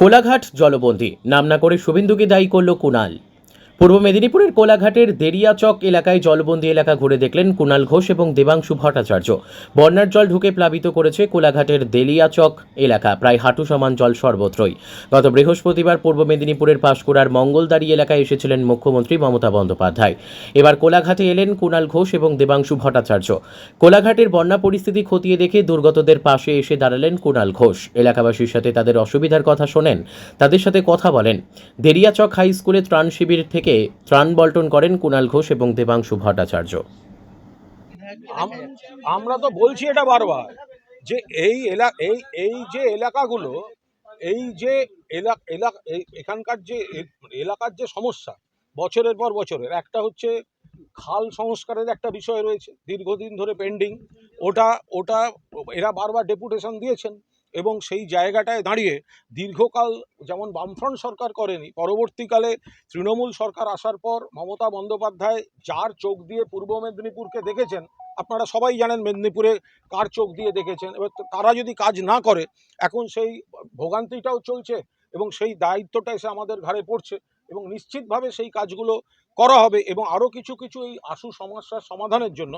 কোলাঘাট জলবন্দী। নাম না করে শুভেন্দুকে দায়ী করল কুণাল পূর্ব মেদিনীপুরের কোলাঘাটের দেরিয়াচক এলাকায় জলবন্দী এলাকা ঘুরে দেখলেন কুণাল ঘোষ এবং দেবাংশু ভট্টাচার্য। বন্যার জল ঢুকে প্লাবিত করেছে কোলাঘাটের দেলিয়াচক এলাকা, প্রায় হাঁটু সমান জল সর্বত্রই। গত বৃহস্পতিবার পূর্ব মেদিনীপুরের পাঁশকুড়ার মঙ্গলদারি এলাকায় এসেছিলেন মুখ্যমন্ত্রী মমতা বন্দ্যোপাধ্যায়। এবার কোলাঘাটে এলেন কুণাল ঘোষ এবং দেবাংশু ভট্টাচার্য। কোলাঘাটের বন্যা পরিস্থিতি খতিয়ে দেখে দুর্গতদের পাশে এসে দাঁড়ালেন কুণাল ঘোষ। এলাকাবাসীর সাথে তাদের অসুবিধার কথা শোনেন, তাদের সাথে কথা বলেন। দেরিয়াচক হাই স্কুলে ত্রাণ শিবির থেকে ত্রাণ বন্টন করেন কুণাল ঘোষ এবং দেবাংশু ভট্টাচার্য। আম- আমরা তো বলছি এটা বারবার যে এই এলা, এই এই যে এলাকাগুলো, এই যে এলাকা এলাকা এখানকার যে এলাকার যে সমস্যা, বছরের পর বছরের, একটা হচ্ছে খাল সংস্কারের একটা বিষয় রয়েছে, দীর্ঘদিন ধরে পেন্ডিং ওটা ওটা এরা বারবার ডেপুটেশন দিয়েছেন। এবং সেই জায়গাটায় দাঁড়িয়ে দীর্ঘকাল যেমন বামফ্রন্ট সরকার করেনি, পরবর্তীকালে তৃণমূল সরকার আসার পর মমতা বন্দ্যোপাধ্যায় যার চোখ দিয়ে পূর্ব মেদিনীপুরকে দেখেছেন, আপনারা সবাই জানেন মেদিনীপুরে কার চোখ দিয়ে দেখেছেন, এবার তারা যদি কাজ না করে, এখন সেই ভোগান্তিটাও চলছে এবং সেই দায়িত্বটা এসে আমাদের ঘাড়ে পড়ছে এবং নিশ্চিতভাবে সেই কাজগুলো করা হবে এবং আরও কিছু কিছু এই আশু সমস্যার সমাধানের জন্য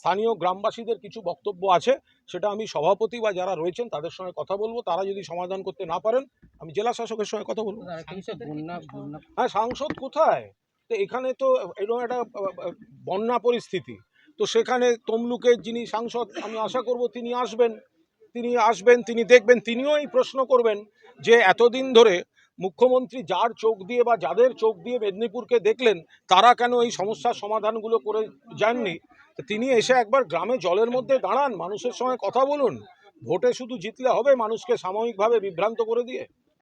স্থানীয় গ্রামবাসীদের কিছু বক্তব্য আছে সেটা আমি সভাপতি বা যারা রয়েছেন তাদের সঙ্গে কথা বলব। তারা যদি সমাধান করতে না পারেন আমি জেলা শাসকের সঙ্গে কথা বলব। হ্যাঁ সাংসদ কোথায়? তো এখানে তো এরকম একটা বন্যা পরিস্থিতি। তো সেখানে তমলুকের যিনি সাংসদ আমি আশা করব তিনি আসবেন। তিনি আসবেন তিনি দেখবেন তিনিও এই প্রশ্ন করবেন যে এতদিন ধরে মুখ্যমন্ত্রী যার চোখ দিয়ে বা যাদের চোখ দিয়ে মেদিনীপুরকে দেখলেন, তারা কেন এই সমস্যার সমাধানগুলো করে যাননি? তিনি এসে একবার গ্রামে জলের মধ্যে দাঁড়ান, মানুষের সঙ্গে কথা বলুন। ভোটে শুধু জিতলে হবে মানুষকে সাময়িকভাবে বিভ্রান্ত করে দিয়ে।